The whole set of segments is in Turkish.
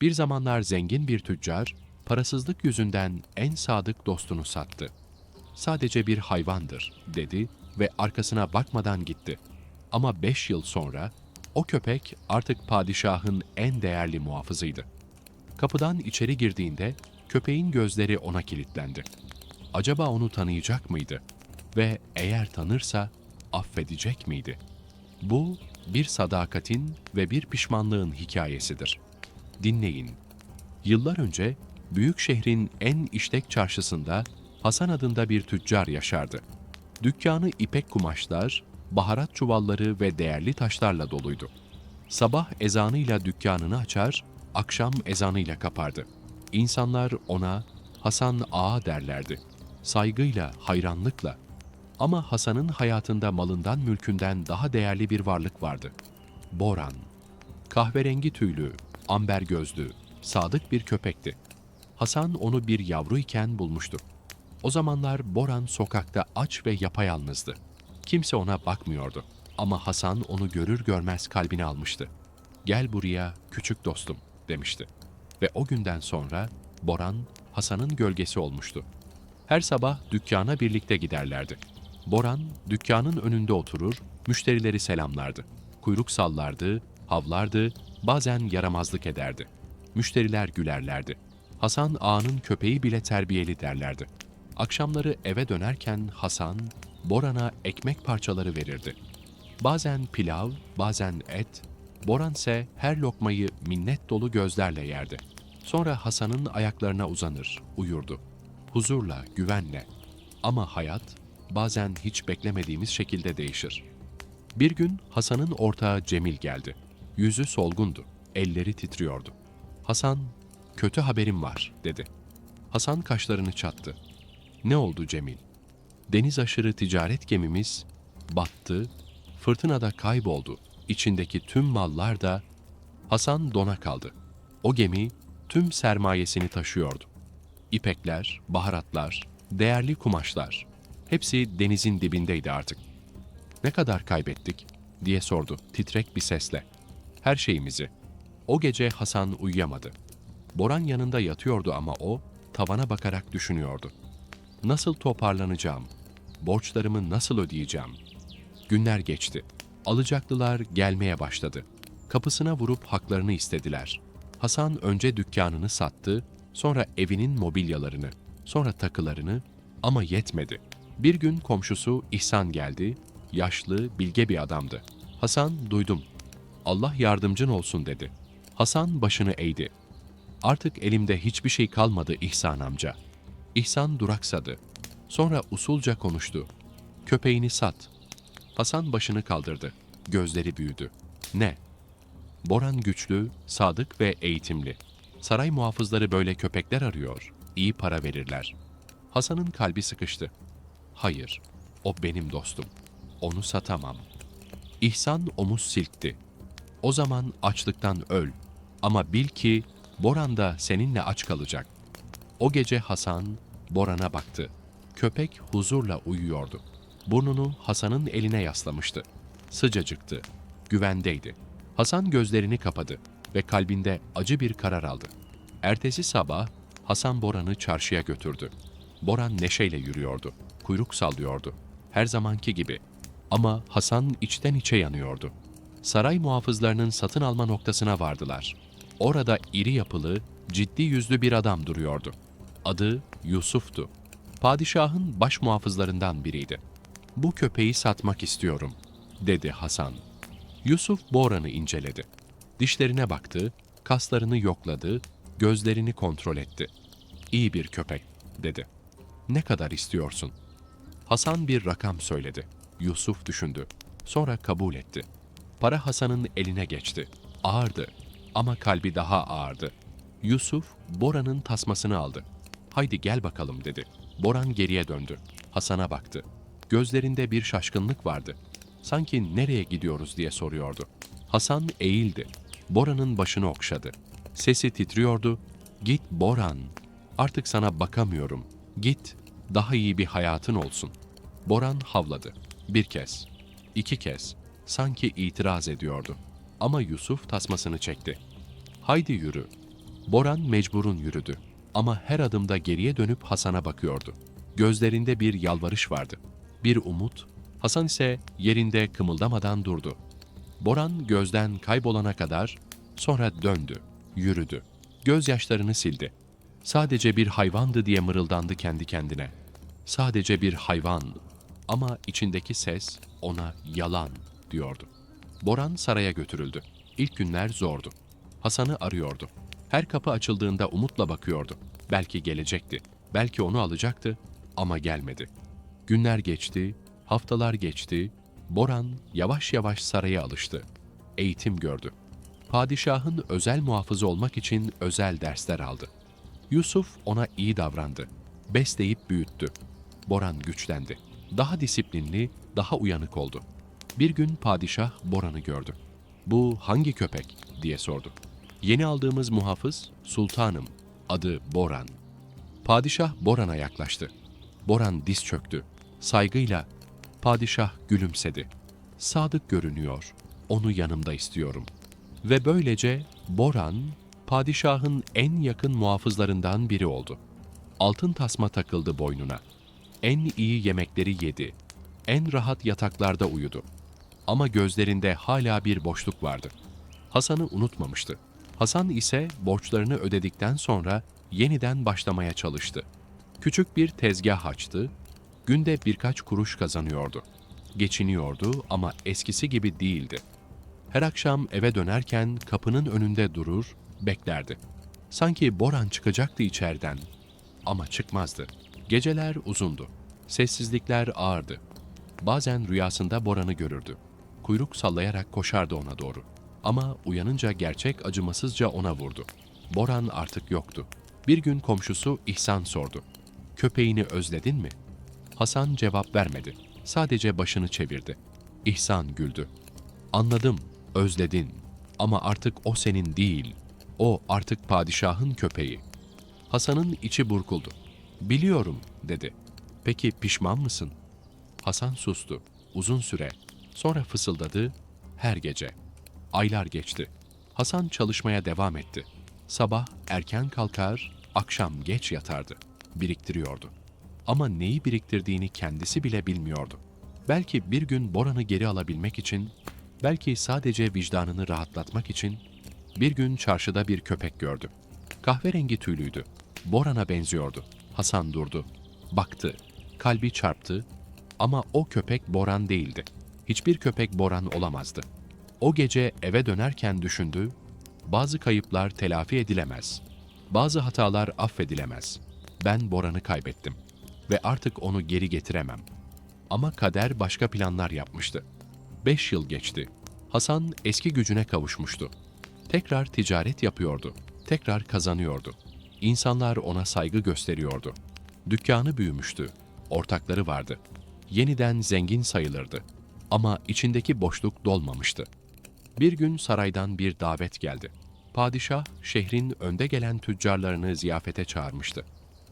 Bir zamanlar zengin bir tüccar, parasızlık yüzünden en sadık dostunu sattı. Sadece bir hayvandır, dedi ve arkasına bakmadan gitti. Ama beş yıl sonra o köpek artık padişahın en değerli muhafızıydı. Kapıdan içeri girdiğinde köpeğin gözleri ona kilitlendi. Acaba onu tanıyacak mıydı? Ve eğer tanırsa affedecek miydi? Bu bir sadakatin ve bir pişmanlığın hikayesidir. Dinleyin. Yıllar önce büyük şehrin en işlek çarşısında Hasan adında bir tüccar yaşardı. Dükkanı ipek kumaşlar, baharat çuvalları ve değerli taşlarla doluydu. Sabah ezanıyla dükkanını açar, akşam ezanıyla kapardı. İnsanlar ona Hasan Ağa derlerdi. Saygıyla, hayranlıkla. Ama Hasan'ın hayatında malından mülkünden daha değerli bir varlık vardı. Boran. Kahverengi tüylü, amber gözlü, sadık bir köpekti. Hasan onu bir yavru iken bulmuştu. O zamanlar Boran sokakta aç ve yapayalnızdı. Kimse ona bakmıyordu. Ama Hasan onu görür görmez kalbine almıştı. Gel buraya küçük dostum demişti. Ve o günden sonra Boran Hasan'ın gölgesi olmuştu. Her sabah dükkana birlikte giderlerdi. Boran dükkanın önünde oturur, müşterileri selamlardı. Kuyruk sallardı, havlardı, bazen yaramazlık ederdi. Müşteriler gülerlerdi. Hasan ağanın köpeği bile terbiyeli derlerdi. Akşamları eve dönerken Hasan, Boran'a ekmek parçaları verirdi. Bazen pilav, bazen et, Boran ise her lokmayı minnet dolu gözlerle yerdi. Sonra Hasan'ın ayaklarına uzanır, uyurdu. Huzurla, güvenle. Ama hayat bazen hiç beklemediğimiz şekilde değişir. Bir gün Hasan'ın ortağı Cemil geldi. Yüzü solgundu, elleri titriyordu. Hasan, kötü haberim var, dedi. Hasan kaşlarını çattı. Ne oldu Cemil? Deniz aşırı ticaret gemimiz battı, fırtınada kayboldu. İçindeki tüm mallar da Hasan dona kaldı. O gemi tüm sermayesini taşıyordu. İpekler, baharatlar, değerli kumaşlar hepsi denizin dibindeydi artık. Ne kadar kaybettik diye sordu titrek bir sesle. Her şeyimizi. O gece Hasan uyuyamadı. Boran yanında yatıyordu ama o tavana bakarak düşünüyordu. Nasıl toparlanacağım? Borçlarımı nasıl ödeyeceğim? Günler geçti. Alacaklılar gelmeye başladı. Kapısına vurup haklarını istediler. Hasan önce dükkanını sattı, sonra evinin mobilyalarını, sonra takılarını ama yetmedi. Bir gün komşusu İhsan geldi, yaşlı, bilge bir adamdı. Hasan duydum. Allah yardımcın olsun dedi. Hasan başını eğdi. Artık elimde hiçbir şey kalmadı İhsan amca. İhsan duraksadı. Sonra usulca konuştu. Köpeğini sat. Hasan başını kaldırdı. Gözleri büyüdü. Ne? Boran güçlü, sadık ve eğitimli. Saray muhafızları böyle köpekler arıyor. İyi para verirler. Hasan'ın kalbi sıkıştı. Hayır, o benim dostum. Onu satamam. İhsan omuz silkti. O zaman açlıktan öl. Ama bil ki Boran da seninle aç kalacak. O gece Hasan Boran'a baktı. Köpek huzurla uyuyordu. Burnunu Hasan'ın eline yaslamıştı. Sıcacıktı, güvendeydi. Hasan gözlerini kapadı ve kalbinde acı bir karar aldı. Ertesi sabah Hasan Boran'ı çarşıya götürdü. Boran neşeyle yürüyordu, kuyruk sallıyordu. Her zamanki gibi. Ama Hasan içten içe yanıyordu. Saray muhafızlarının satın alma noktasına vardılar. Orada iri yapılı, ciddi yüzlü bir adam duruyordu. Adı Yusuf'tu. Padişahın baş muhafızlarından biriydi. Bu köpeği satmak istiyorum, dedi Hasan. Yusuf Boran'ı inceledi. Dişlerine baktı, kaslarını yokladı, gözlerini kontrol etti. İyi bir köpek, dedi. Ne kadar istiyorsun? Hasan bir rakam söyledi. Yusuf düşündü. Sonra kabul etti. Para Hasan'ın eline geçti. Ağırdı ama kalbi daha ağırdı. Yusuf, Bora'nın tasmasını aldı. Haydi gel bakalım dedi. Boran geriye döndü. Hasan'a baktı. Gözlerinde bir şaşkınlık vardı. Sanki nereye gidiyoruz diye soruyordu. Hasan eğildi. Bora'nın başını okşadı. Sesi titriyordu. Git Boran. Artık sana bakamıyorum. Git. Daha iyi bir hayatın olsun. Boran havladı. Bir kez. iki kez. Sanki itiraz ediyordu. Ama Yusuf tasmasını çekti. Haydi yürü. Boran mecburun yürüdü. Ama her adımda geriye dönüp Hasan'a bakıyordu. Gözlerinde bir yalvarış vardı. Bir umut. Hasan ise yerinde kımıldamadan durdu. Boran gözden kaybolana kadar sonra döndü, yürüdü. Gözyaşlarını sildi. Sadece bir hayvandı diye mırıldandı kendi kendine. Sadece bir hayvan ama içindeki ses ona yalan diyordu. Boran saraya götürüldü. İlk günler zordu. Hasan'ı arıyordu. Her kapı açıldığında umutla bakıyordu. Belki gelecekti, belki onu alacaktı ama gelmedi. Günler geçti, haftalar geçti. Boran yavaş yavaş saraya alıştı. Eğitim gördü. Padişahın özel muhafızı olmak için özel dersler aldı. Yusuf ona iyi davrandı. Besleyip büyüttü. Boran güçlendi. Daha disiplinli, daha uyanık oldu. Bir gün padişah Boran'ı gördü. Bu hangi köpek diye sordu. Yeni aldığımız muhafız sultanım. Adı Boran. Padişah Boran'a yaklaştı. Boran diz çöktü. Saygıyla padişah gülümsedi. Sadık görünüyor. Onu yanımda istiyorum. Ve böylece Boran padişahın en yakın muhafızlarından biri oldu. Altın tasma takıldı boynuna. En iyi yemekleri yedi. En rahat yataklarda uyudu. Ama gözlerinde hala bir boşluk vardı. Hasan'ı unutmamıştı. Hasan ise borçlarını ödedikten sonra yeniden başlamaya çalıştı. Küçük bir tezgah açtı, günde birkaç kuruş kazanıyordu. Geçiniyordu ama eskisi gibi değildi. Her akşam eve dönerken kapının önünde durur, beklerdi. Sanki Boran çıkacaktı içeriden ama çıkmazdı. Geceler uzundu. Sessizlikler ağırdı. Bazen rüyasında Boran'ı görürdü. Kuyruk sallayarak koşardı ona doğru. Ama uyanınca gerçek acımasızca ona vurdu. Boran artık yoktu. Bir gün komşusu İhsan sordu. Köpeğini özledin mi? Hasan cevap vermedi. Sadece başını çevirdi. İhsan güldü. Anladım, özledin. Ama artık o senin değil. O artık padişahın köpeği. Hasan'ın içi burkuldu. Biliyorum, dedi. Peki pişman mısın? Hasan sustu. Uzun süre. Sonra fısıldadı. Her gece. Aylar geçti. Hasan çalışmaya devam etti. Sabah erken kalkar, akşam geç yatardı. Biriktiriyordu. Ama neyi biriktirdiğini kendisi bile bilmiyordu. Belki bir gün Boran'ı geri alabilmek için, belki sadece vicdanını rahatlatmak için bir gün çarşıda bir köpek gördü. Kahverengi tüylüydü. Boran'a benziyordu. Hasan durdu. Baktı. Kalbi çarptı. Ama o köpek Boran değildi. Hiçbir köpek Boran olamazdı. O gece eve dönerken düşündü. Bazı kayıplar telafi edilemez. Bazı hatalar affedilemez. Ben Boran'ı kaybettim ve artık onu geri getiremem. Ama kader başka planlar yapmıştı. Beş yıl geçti. Hasan eski gücüne kavuşmuştu. Tekrar ticaret yapıyordu. Tekrar kazanıyordu. İnsanlar ona saygı gösteriyordu. Dükkanı büyümüştü. Ortakları vardı. Yeniden zengin sayılırdı. Ama içindeki boşluk dolmamıştı. Bir gün saraydan bir davet geldi. Padişah şehrin önde gelen tüccarlarını ziyafete çağırmıştı.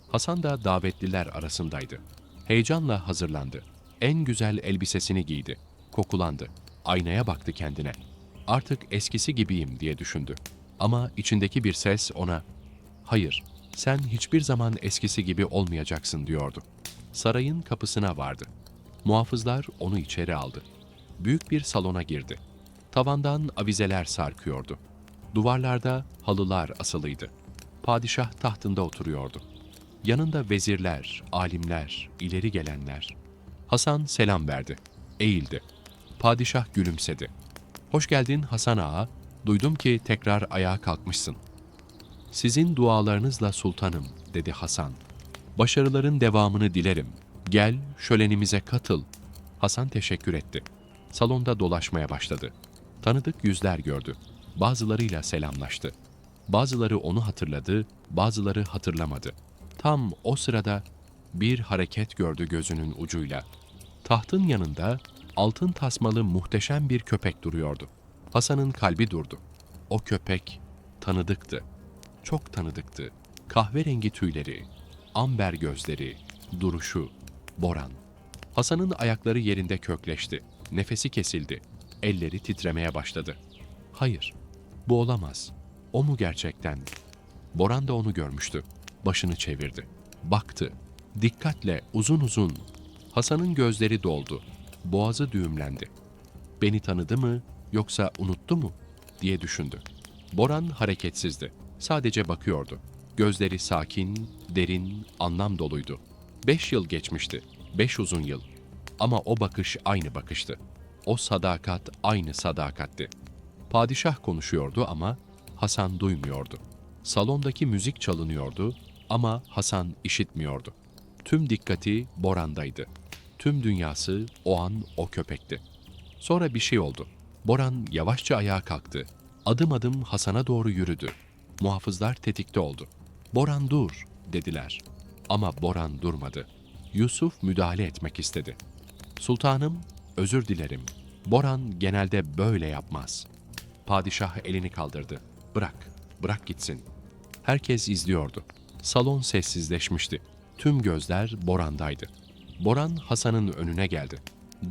Hasan da davetliler arasındaydı. Heyecanla hazırlandı. En güzel elbisesini giydi. Kokulandı. Aynaya baktı kendine. Artık eskisi gibiyim diye düşündü. Ama içindeki bir ses ona "Hayır, sen hiçbir zaman eskisi gibi olmayacaksın." diyordu. Sarayın kapısına vardı. Muhafızlar onu içeri aldı. Büyük bir salona girdi. Tavandan avizeler sarkıyordu. Duvarlarda halılar asılıydı. Padişah tahtında oturuyordu. Yanında vezirler, alimler, ileri gelenler. Hasan selam verdi. Eğildi. Padişah gülümsedi. Hoş geldin Hasan Ağa. Duydum ki tekrar ayağa kalkmışsın. Sizin dualarınızla sultanım, dedi Hasan. Başarıların devamını dilerim. Gel, şölenimize katıl. Hasan teşekkür etti. Salonda dolaşmaya başladı. Tanıdık yüzler gördü. Bazılarıyla selamlaştı. Bazıları onu hatırladı, bazıları hatırlamadı. Tam o sırada bir hareket gördü gözünün ucuyla. Tahtın yanında altın tasmalı muhteşem bir köpek duruyordu. Hasan'ın kalbi durdu. O köpek tanıdıktı. Çok tanıdıktı. Kahverengi tüyleri, amber gözleri, duruşu, Boran. Hasan'ın ayakları yerinde kökleşti. Nefesi kesildi. Elleri titremeye başladı. Hayır, bu olamaz. O mu gerçekten? Boran da onu görmüştü. Başını çevirdi. Baktı. Dikkatle uzun uzun. Hasan'ın gözleri doldu. Boğazı düğümlendi. Beni tanıdı mı yoksa unuttu mu diye düşündü. Boran hareketsizdi. Sadece bakıyordu. Gözleri sakin, derin, anlam doluydu. Beş yıl geçmişti. Beş uzun yıl. Ama o bakış aynı bakıştı. O sadakat aynı sadakatti. Padişah konuşuyordu ama Hasan duymuyordu. Salondaki müzik çalınıyordu ama Hasan işitmiyordu. Tüm dikkati Boran'daydı. Tüm dünyası o an o köpekti. Sonra bir şey oldu. Boran yavaşça ayağa kalktı. Adım adım Hasan'a doğru yürüdü. Muhafızlar tetikte oldu. Boran dur dediler. Ama Boran durmadı. Yusuf müdahale etmek istedi. Sultanım, özür dilerim. Boran genelde böyle yapmaz. Padişah elini kaldırdı. Bırak, bırak gitsin. Herkes izliyordu. Salon sessizleşmişti. Tüm gözler Boran'daydı. Boran Hasan'ın önüne geldi.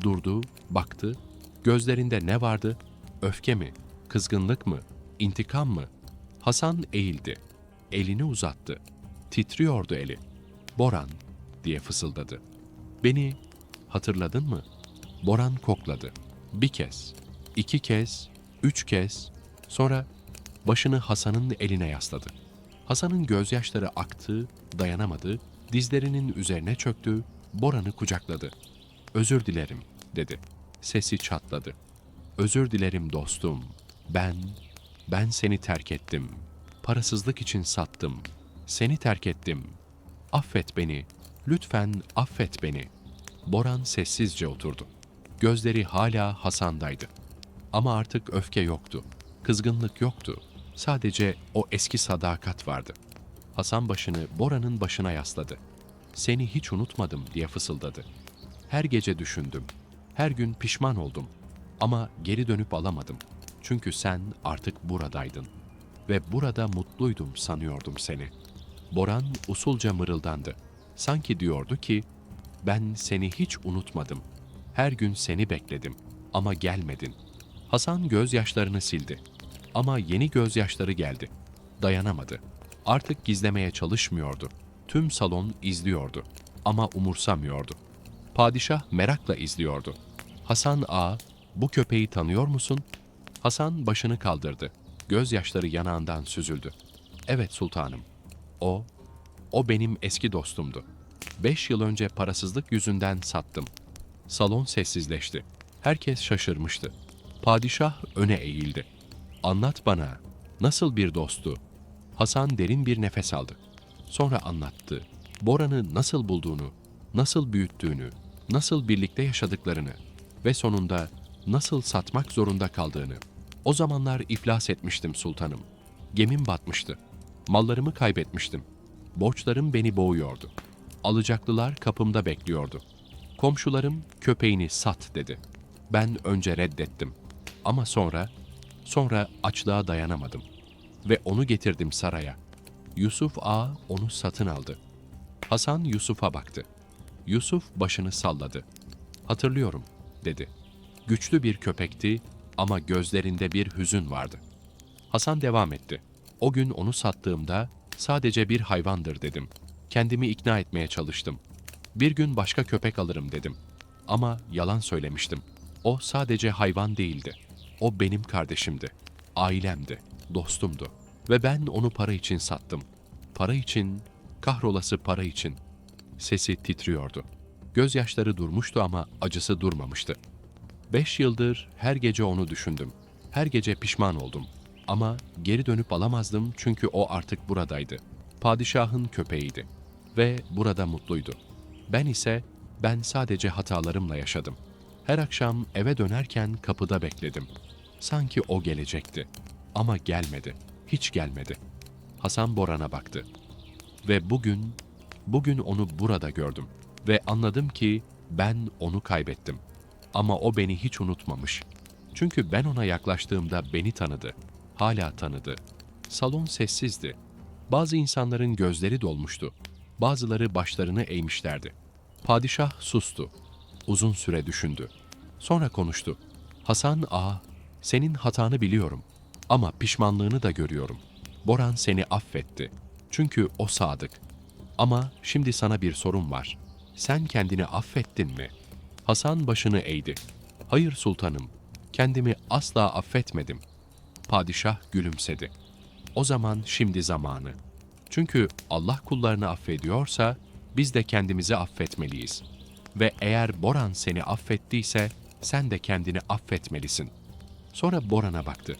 Durdu, baktı. Gözlerinde ne vardı? Öfke mi? Kızgınlık mı? İntikam mı? Hasan eğildi. Elini uzattı. Titriyordu eli. Boran diye fısıldadı. Beni hatırladın mı? Boran kokladı. Bir kez, iki kez, üç kez. Sonra başını Hasan'ın eline yasladı. Hasan'ın gözyaşları aktı, dayanamadı, dizlerinin üzerine çöktü, Boran'ı kucakladı. Özür dilerim, dedi. Sesi çatladı. Özür dilerim dostum. Ben, ben seni terk ettim. Parasızlık için sattım. Seni terk ettim. Affet beni. Lütfen affet beni. Boran sessizce oturdu. Gözleri hala Hasan'daydı. Ama artık öfke yoktu. Kızgınlık yoktu. Sadece o eski sadakat vardı. Hasan başını Bora'nın başına yasladı. Seni hiç unutmadım diye fısıldadı. Her gece düşündüm. Her gün pişman oldum. Ama geri dönüp alamadım. Çünkü sen artık buradaydın. Ve burada mutluydum sanıyordum seni. Boran usulca mırıldandı. Sanki diyordu ki, ben seni hiç unutmadım. Her gün seni bekledim ama gelmedin. Hasan gözyaşlarını sildi. Ama yeni gözyaşları geldi. Dayanamadı. Artık gizlemeye çalışmıyordu. Tüm salon izliyordu ama umursamıyordu. Padişah merakla izliyordu. Hasan ağa, bu köpeği tanıyor musun? Hasan başını kaldırdı. Gözyaşları yanağından süzüldü. Evet sultanım. O, o benim eski dostumdu. Beş yıl önce parasızlık yüzünden sattım. Salon sessizleşti. Herkes şaşırmıştı. Padişah öne eğildi. Anlat bana, nasıl bir dostu? Hasan derin bir nefes aldı. Sonra anlattı. Bora'nı nasıl bulduğunu, nasıl büyüttüğünü, nasıl birlikte yaşadıklarını ve sonunda nasıl satmak zorunda kaldığını. O zamanlar iflas etmiştim sultanım. Gemim batmıştı. Mallarımı kaybetmiştim. Borçlarım beni boğuyordu. Alacaklılar kapımda bekliyordu. Komşularım köpeğini sat dedi. Ben önce reddettim. Ama sonra, sonra açlığa dayanamadım. Ve onu getirdim saraya. Yusuf ağa onu satın aldı. Hasan Yusuf'a baktı. Yusuf başını salladı. Hatırlıyorum, dedi. Güçlü bir köpekti ama gözlerinde bir hüzün vardı. Hasan devam etti. O gün onu sattığımda sadece bir hayvandır dedim. Kendimi ikna etmeye çalıştım. Bir gün başka köpek alırım dedim. Ama yalan söylemiştim. O sadece hayvan değildi. O benim kardeşimdi. Ailemdi, dostumdu. Ve ben onu para için sattım. Para için, kahrolası para için. Sesi titriyordu. Gözyaşları durmuştu ama acısı durmamıştı. Beş yıldır her gece onu düşündüm. Her gece pişman oldum. Ama geri dönüp alamazdım çünkü o artık buradaydı. Padişahın köpeğiydi. Ve burada mutluydu. Ben ise, ben sadece hatalarımla yaşadım. Her akşam eve dönerken kapıda bekledim. Sanki o gelecekti. Ama gelmedi. Hiç gelmedi. Hasan Boran'a baktı. Ve bugün, bugün onu burada gördüm. Ve anladım ki ben onu kaybettim. Ama o beni hiç unutmamış. Çünkü ben ona yaklaştığımda beni tanıdı. Hala tanıdı. Salon sessizdi. Bazı insanların gözleri dolmuştu. Bazıları başlarını eğmişlerdi. Padişah sustu. Uzun süre düşündü. Sonra konuştu. Hasan ağa, senin hatanı biliyorum ama pişmanlığını da görüyorum. Boran seni affetti. Çünkü o sadık. Ama şimdi sana bir sorum var. Sen kendini affettin mi? Hasan başını eğdi. Hayır sultanım, kendimi asla affetmedim. Padişah gülümsedi. O zaman şimdi zamanı. Çünkü Allah kullarını affediyorsa biz de kendimizi affetmeliyiz. Ve eğer Boran seni affettiyse sen de kendini affetmelisin. Sonra Boran'a baktı.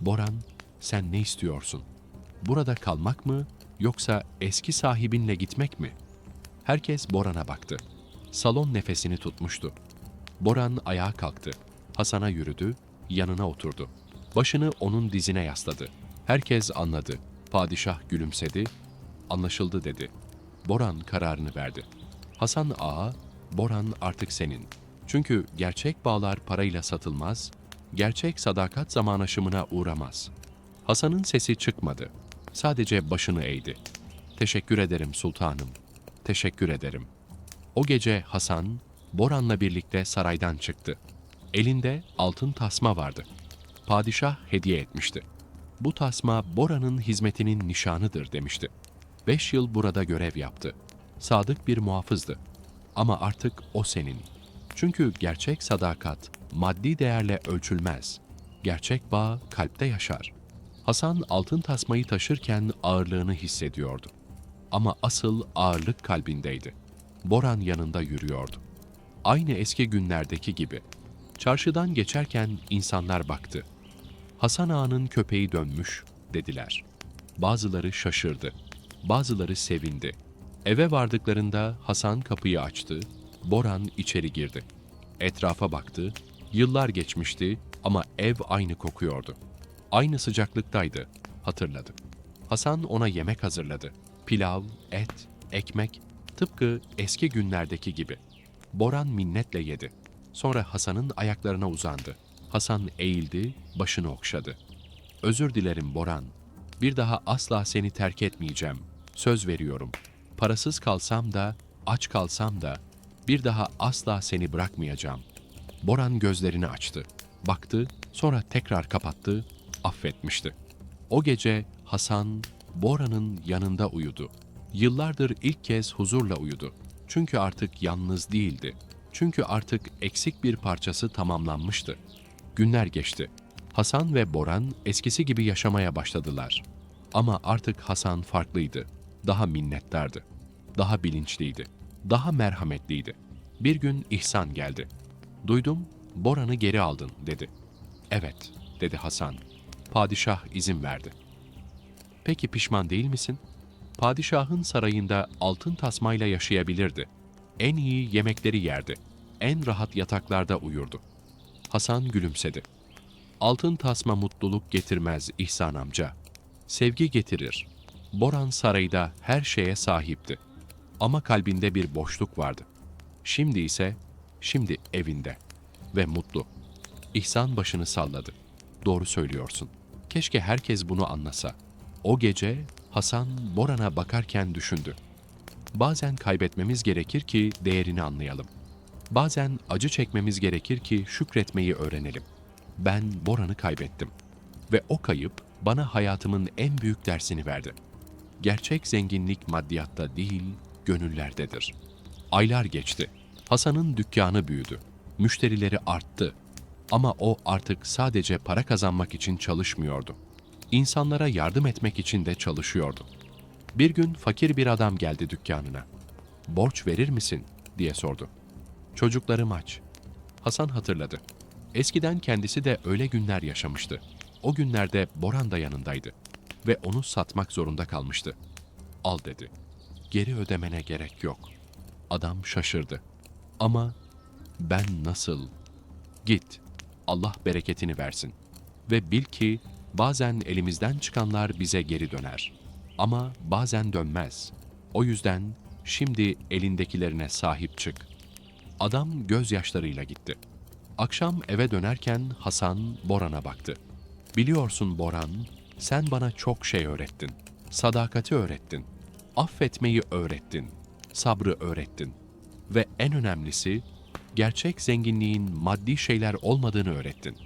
Boran, sen ne istiyorsun? Burada kalmak mı yoksa eski sahibinle gitmek mi? Herkes Boran'a baktı. Salon nefesini tutmuştu. Boran ayağa kalktı. Hasan'a yürüdü, yanına oturdu. Başını onun dizine yasladı. Herkes anladı. Padişah gülümsedi. Anlaşıldı dedi. Boran kararını verdi. Hasan ağa, Boran artık senin. Çünkü gerçek bağlar parayla satılmaz, gerçek sadakat zaman aşımına uğramaz. Hasan'ın sesi çıkmadı. Sadece başını eğdi. Teşekkür ederim sultanım. Teşekkür ederim. O gece Hasan, Boran'la birlikte saraydan çıktı. Elinde altın tasma vardı. Padişah hediye etmişti. Bu tasma Bora'nın hizmetinin nişanıdır demişti. Beş yıl burada görev yaptı. Sadık bir muhafızdı. Ama artık o senin. Çünkü gerçek sadakat maddi değerle ölçülmez. Gerçek bağ kalpte yaşar. Hasan altın tasmayı taşırken ağırlığını hissediyordu. Ama asıl ağırlık kalbindeydi. Boran yanında yürüyordu. Aynı eski günlerdeki gibi. Çarşıdan geçerken insanlar baktı. Hasan Ağa'nın köpeği dönmüş dediler. Bazıları şaşırdı. Bazıları sevindi. Eve vardıklarında Hasan kapıyı açtı. Boran içeri girdi. Etrafa baktı. Yıllar geçmişti ama ev aynı kokuyordu. Aynı sıcaklıktaydı. Hatırladı. Hasan ona yemek hazırladı. Pilav, et, ekmek, tıpkı eski günlerdeki gibi. Boran minnetle yedi. Sonra Hasan'ın ayaklarına uzandı. Hasan eğildi, başını okşadı. Özür dilerim Boran. Bir daha asla seni terk etmeyeceğim. Söz veriyorum. Parasız kalsam da, aç kalsam da bir daha asla seni bırakmayacağım. Boran gözlerini açtı. Baktı, sonra tekrar kapattı, affetmişti. O gece Hasan, Bora'nın yanında uyudu. Yıllardır ilk kez huzurla uyudu. Çünkü artık yalnız değildi. Çünkü artık eksik bir parçası tamamlanmıştı. Günler geçti. Hasan ve Boran eskisi gibi yaşamaya başladılar. Ama artık Hasan farklıydı. Daha minnettardı. Daha bilinçliydi. Daha merhametliydi. Bir gün İhsan geldi. Duydum, Boran'ı geri aldın dedi. Evet, dedi Hasan. Padişah izin verdi. Peki pişman değil misin? Padişahın sarayında altın tasmayla yaşayabilirdi. En iyi yemekleri yerdi. En rahat yataklarda uyurdu. Hasan gülümsedi. Altın tasma mutluluk getirmez İhsan amca. Sevgi getirir. Boran sarayda her şeye sahipti. Ama kalbinde bir boşluk vardı. Şimdi ise, şimdi evinde ve mutlu. İhsan başını salladı. Doğru söylüyorsun. Keşke herkes bunu anlasa. O gece Hasan Boran'a bakarken düşündü. Bazen kaybetmemiz gerekir ki değerini anlayalım. Bazen acı çekmemiz gerekir ki şükretmeyi öğrenelim. Ben Boran'ı kaybettim ve o kayıp bana hayatımın en büyük dersini verdi. Gerçek zenginlik maddiyatta değil, gönüllerdedir. Aylar geçti. Hasan'ın dükkanı büyüdü. Müşterileri arttı. Ama o artık sadece para kazanmak için çalışmıyordu. İnsanlara yardım etmek için de çalışıyordu. Bir gün fakir bir adam geldi dükkanına. "Borç verir misin?" diye sordu. Çocuklarım aç. Hasan hatırladı. Eskiden kendisi de öyle günler yaşamıştı. O günlerde Boran da yanındaydı ve onu satmak zorunda kalmıştı. Al dedi. Geri ödemene gerek yok. Adam şaşırdı. Ama ben nasıl? Git. Allah bereketini versin. Ve bil ki bazen elimizden çıkanlar bize geri döner. Ama bazen dönmez. O yüzden şimdi elindekilerine sahip çık. Adam gözyaşlarıyla gitti. Akşam eve dönerken Hasan Boran'a baktı. Biliyorsun Boran, sen bana çok şey öğrettin. Sadakati öğrettin. Affetmeyi öğrettin. Sabrı öğrettin. Ve en önemlisi, gerçek zenginliğin maddi şeyler olmadığını öğrettin.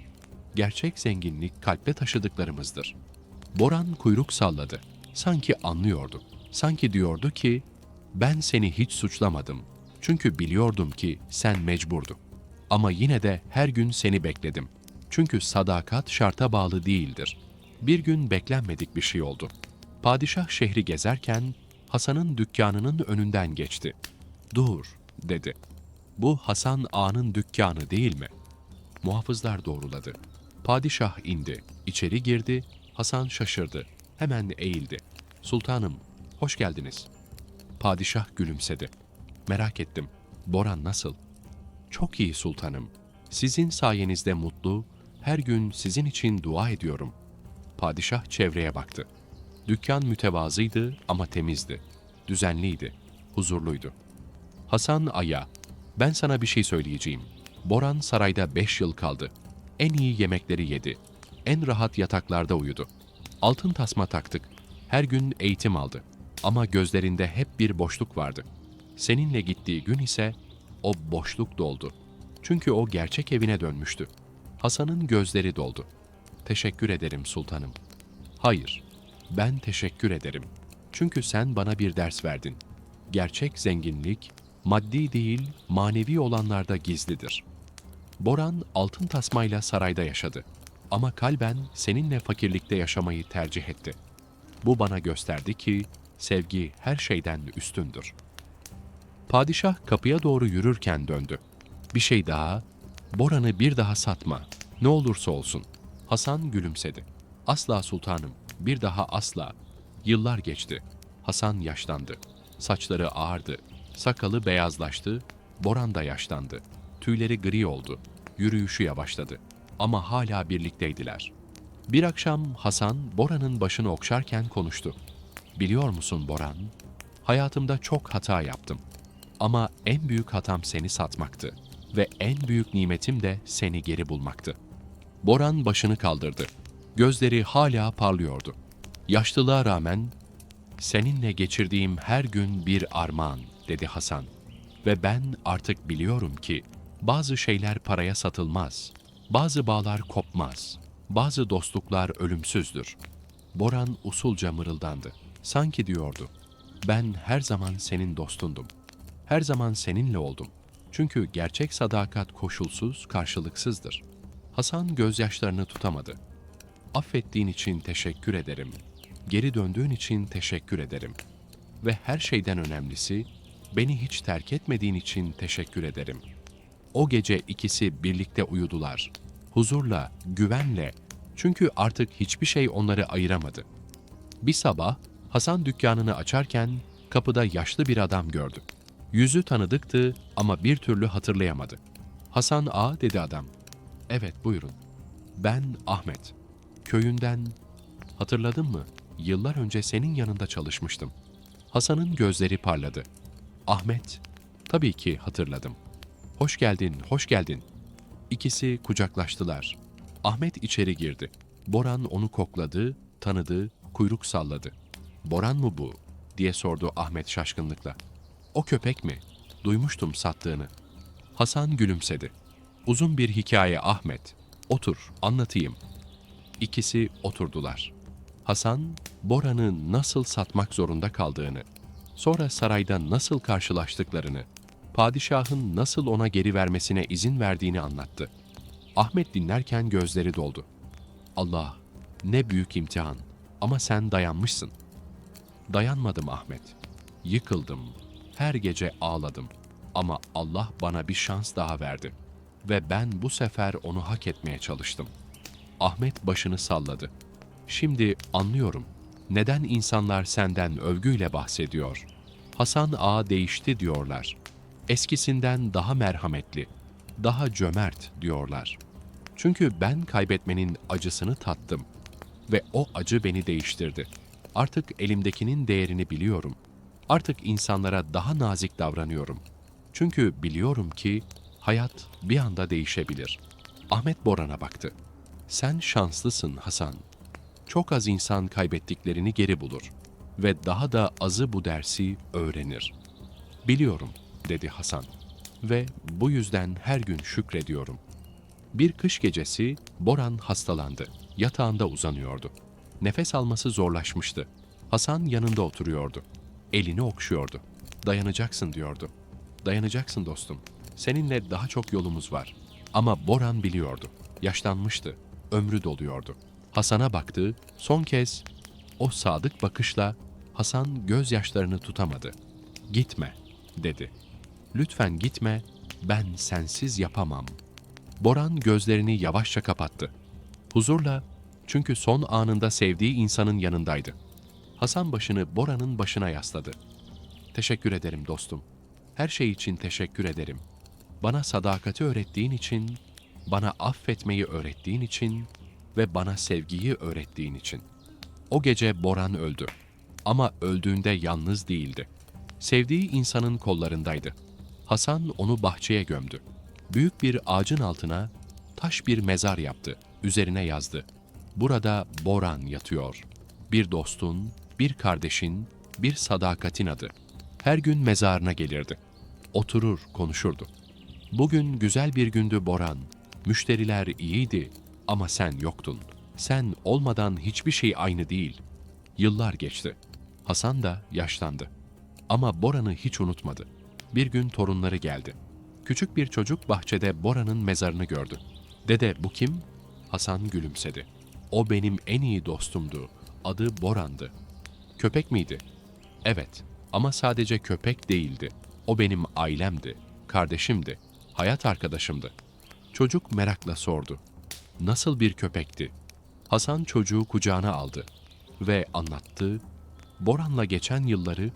Gerçek zenginlik kalpte taşıdıklarımızdır. Boran kuyruk salladı. Sanki anlıyordu. Sanki diyordu ki, ben seni hiç suçlamadım. Çünkü biliyordum ki sen mecburdu. Ama yine de her gün seni bekledim. Çünkü sadakat şarta bağlı değildir. Bir gün beklenmedik bir şey oldu. Padişah şehri gezerken Hasan'ın dükkanının önünden geçti. Dur, dedi. Bu Hasan Ağa'nın dükkanı değil mi? Muhafızlar doğruladı. Padişah indi, içeri girdi, Hasan şaşırdı. Hemen eğildi. Sultanım, hoş geldiniz. Padişah gülümsedi. Merak ettim, Boran nasıl? Çok iyi sultanım. Sizin sayenizde mutlu, her gün sizin için dua ediyorum. Padişah çevreye baktı. Dükkan mütevazıydı ama temizdi. Düzenliydi, huzurluydu. Hasan Aya, ben sana bir şey söyleyeceğim. Boran sarayda beş yıl kaldı. En iyi yemekleri yedi. En rahat yataklarda uyudu. Altın tasma taktık. Her gün eğitim aldı. Ama gözlerinde hep bir boşluk vardı. Seninle gittiği gün ise o boşluk doldu. Çünkü o gerçek evine dönmüştü. Hasan'ın gözleri doldu. Teşekkür ederim sultanım. Hayır, ben teşekkür ederim. Çünkü sen bana bir ders verdin. Gerçek zenginlik, maddi değil, manevi olanlarda gizlidir. Boran altın tasmayla sarayda yaşadı. Ama kalben seninle fakirlikte yaşamayı tercih etti. Bu bana gösterdi ki sevgi her şeyden üstündür. Padişah kapıya doğru yürürken döndü. Bir şey daha, Boran'ı bir daha satma, ne olursa olsun. Hasan gülümsedi. Asla sultanım, bir daha asla. Yıllar geçti. Hasan yaşlandı. Saçları ağardı. Sakalı beyazlaştı. Boran da yaşlandı. Tüyleri gri oldu. Yürüyüşü yavaşladı. Ama hala birlikteydiler. Bir akşam Hasan Boran'ın başını okşarken konuştu. Biliyor musun Boran? Hayatımda çok hata yaptım. Ama en büyük hatam seni satmaktı. Ve en büyük nimetim de seni geri bulmaktı. Boran başını kaldırdı. Gözleri hala parlıyordu. Yaşlılığa rağmen Seninle geçirdiğim her gün bir armağan, dedi Hasan. Ve ben artık biliyorum ki bazı şeyler paraya satılmaz, bazı bağlar kopmaz, bazı dostluklar ölümsüzdür. Boran usulca mırıldandı. Sanki diyordu, ben her zaman senin dostundum. Her zaman seninle oldum. Çünkü gerçek sadakat koşulsuz, karşılıksızdır. Hasan gözyaşlarını tutamadı. Affettiğin için teşekkür ederim. Geri döndüğün için teşekkür ederim. Ve her şeyden önemlisi, beni hiç terk etmediğin için teşekkür ederim. O gece ikisi birlikte uyudular. Huzurla, güvenle. Çünkü artık hiçbir şey onları ayıramadı. Bir sabah Hasan dükkanını açarken kapıda yaşlı bir adam gördü. Yüzü tanıdıktı ama bir türlü hatırlayamadı. Hasan A dedi adam. Evet buyurun. Ben Ahmet. Köyünden hatırladın mı? Yıllar önce senin yanında çalışmıştım. Hasan'ın gözleri parladı. Ahmet, tabii ki hatırladım. Hoş geldin, hoş geldin. İkisi kucaklaştılar. Ahmet içeri girdi. Boran onu kokladı, tanıdı, kuyruk salladı. Boran mı bu? diye sordu Ahmet şaşkınlıkla. O köpek mi? Duymuştum sattığını. Hasan gülümsedi. Uzun bir hikaye Ahmet. Otur, anlatayım. İkisi oturdular. Hasan, Bora'nı nasıl satmak zorunda kaldığını, sonra sarayda nasıl karşılaştıklarını, padişahın nasıl ona geri vermesine izin verdiğini anlattı. Ahmet dinlerken gözleri doldu. Allah, ne büyük imtihan ama sen dayanmışsın. Dayanmadım Ahmet. Yıkıldım. Her gece ağladım. Ama Allah bana bir şans daha verdi. Ve ben bu sefer onu hak etmeye çalıştım. Ahmet başını salladı. Şimdi anlıyorum. Neden insanlar senden övgüyle bahsediyor? Hasan Ağa değişti diyorlar. Eskisinden daha merhametli, daha cömert diyorlar. Çünkü ben kaybetmenin acısını tattım ve o acı beni değiştirdi. Artık elimdekinin değerini biliyorum. Artık insanlara daha nazik davranıyorum. Çünkü biliyorum ki hayat bir anda değişebilir. Ahmet Boran'a baktı. Sen şanslısın Hasan. Çok az insan kaybettiklerini geri bulur ve daha da azı bu dersi öğrenir. Biliyorum, dedi Hasan ve bu yüzden her gün şükrediyorum. Bir kış gecesi Boran hastalandı. Yatağında uzanıyordu. Nefes alması zorlaşmıştı. Hasan yanında oturuyordu. Elini okşuyordu. Dayanacaksın diyordu. Dayanacaksın dostum. Seninle daha çok yolumuz var. Ama Boran biliyordu. Yaşlanmıştı. Ömrü doluyordu. Hasan'a baktı. Son kez o sadık bakışla Hasan gözyaşlarını tutamadı. Gitme, dedi. Lütfen gitme, ben sensiz yapamam. Boran gözlerini yavaşça kapattı. Huzurla, çünkü son anında sevdiği insanın yanındaydı. Hasan başını Bora'nın başına yasladı. Teşekkür ederim dostum. Her şey için teşekkür ederim. Bana sadakati öğrettiğin için, bana affetmeyi öğrettiğin için ve bana sevgiyi öğrettiğin için. O gece Boran öldü. Ama öldüğünde yalnız değildi. Sevdiği insanın kollarındaydı. Hasan onu bahçeye gömdü. Büyük bir ağacın altına taş bir mezar yaptı. Üzerine yazdı. Burada Boran yatıyor. Bir dostun, bir kardeşin, bir sadakatin adı. Her gün mezarına gelirdi. Oturur, konuşurdu. Bugün güzel bir gündü Boran. Müşteriler iyiydi ama sen yoktun. Sen olmadan hiçbir şey aynı değil. Yıllar geçti. Hasan da yaşlandı. Ama Boran'ı hiç unutmadı. Bir gün torunları geldi. Küçük bir çocuk bahçede Bora'nın mezarını gördü. Dede bu kim? Hasan gülümsedi. O benim en iyi dostumdu. Adı Boran'dı. Köpek miydi? Evet ama sadece köpek değildi. O benim ailemdi, kardeşimdi, hayat arkadaşımdı. Çocuk merakla sordu. Nasıl bir köpekti? Hasan çocuğu kucağına aldı ve anlattı. Boran'la geçen yılları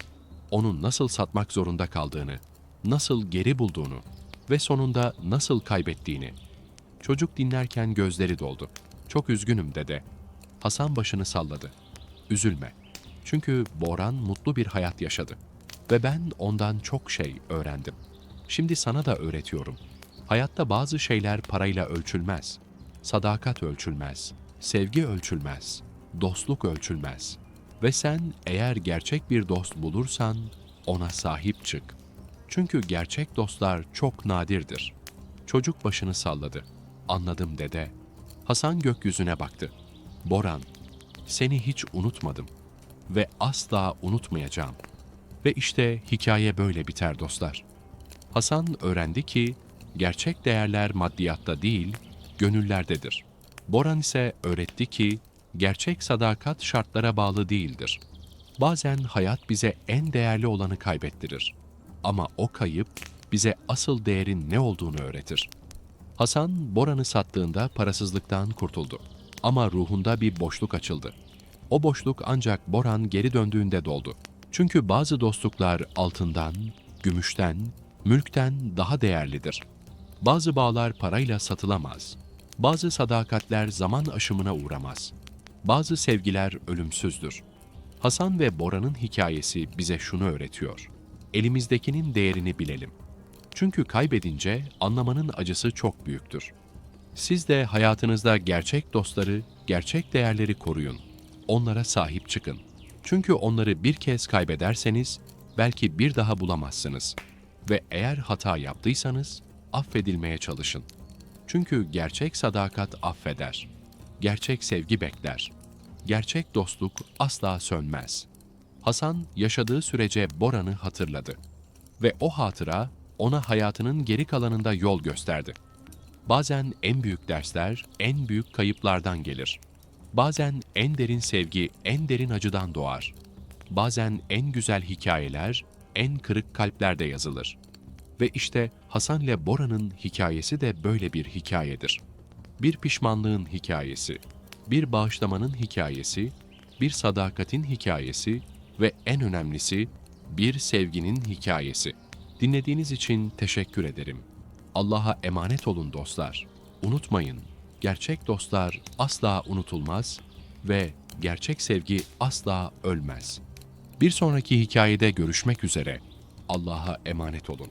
onu nasıl satmak zorunda kaldığını, nasıl geri bulduğunu ve sonunda nasıl kaybettiğini. Çocuk dinlerken gözleri doldu. Çok üzgünüm dede. Hasan başını salladı. Üzülme. Çünkü Boran mutlu bir hayat yaşadı. Ve ben ondan çok şey öğrendim. Şimdi sana da öğretiyorum. Hayatta bazı şeyler parayla ölçülmez. Sadakat ölçülmez. Sevgi ölçülmez. Dostluk ölçülmez. Ve sen eğer gerçek bir dost bulursan ona sahip çık. Çünkü gerçek dostlar çok nadirdir. Çocuk başını salladı. Anladım dede. Hasan gökyüzüne baktı. Boran, seni hiç unutmadım ve asla unutmayacağım. Ve işte hikaye böyle biter dostlar. Hasan öğrendi ki gerçek değerler maddiyatta değil, gönüllerdedir. Boran ise öğretti ki gerçek sadakat şartlara bağlı değildir. Bazen hayat bize en değerli olanı kaybettirir. Ama o kayıp bize asıl değerin ne olduğunu öğretir. Hasan Boran'ı sattığında parasızlıktan kurtuldu. Ama ruhunda bir boşluk açıldı. O boşluk ancak Boran geri döndüğünde doldu. Çünkü bazı dostluklar altından, gümüşten, mülkten daha değerlidir. Bazı bağlar parayla satılamaz. Bazı sadakatler zaman aşımına uğramaz. Bazı sevgiler ölümsüzdür. Hasan ve Bora'nın hikayesi bize şunu öğretiyor. Elimizdekinin değerini bilelim. Çünkü kaybedince anlamanın acısı çok büyüktür. Siz de hayatınızda gerçek dostları, gerçek değerleri koruyun. Onlara sahip çıkın. Çünkü onları bir kez kaybederseniz belki bir daha bulamazsınız. Ve eğer hata yaptıysanız affedilmeye çalışın. Çünkü gerçek sadakat affeder. Gerçek sevgi bekler. Gerçek dostluk asla sönmez. Hasan yaşadığı sürece Boran'ı hatırladı. Ve o hatıra ona hayatının geri kalanında yol gösterdi. Bazen en büyük dersler en büyük kayıplardan gelir. Bazen en derin sevgi en derin acıdan doğar. Bazen en güzel hikayeler en kırık kalplerde yazılır. Ve işte Hasan ile Bora'nın hikayesi de böyle bir hikayedir. Bir pişmanlığın hikayesi, bir bağışlamanın hikayesi, bir sadakatin hikayesi ve en önemlisi bir sevginin hikayesi. Dinlediğiniz için teşekkür ederim. Allah'a emanet olun dostlar. Unutmayın, gerçek dostlar asla unutulmaz ve gerçek sevgi asla ölmez. Bir sonraki hikayede görüşmek üzere. Allah'a emanet olun.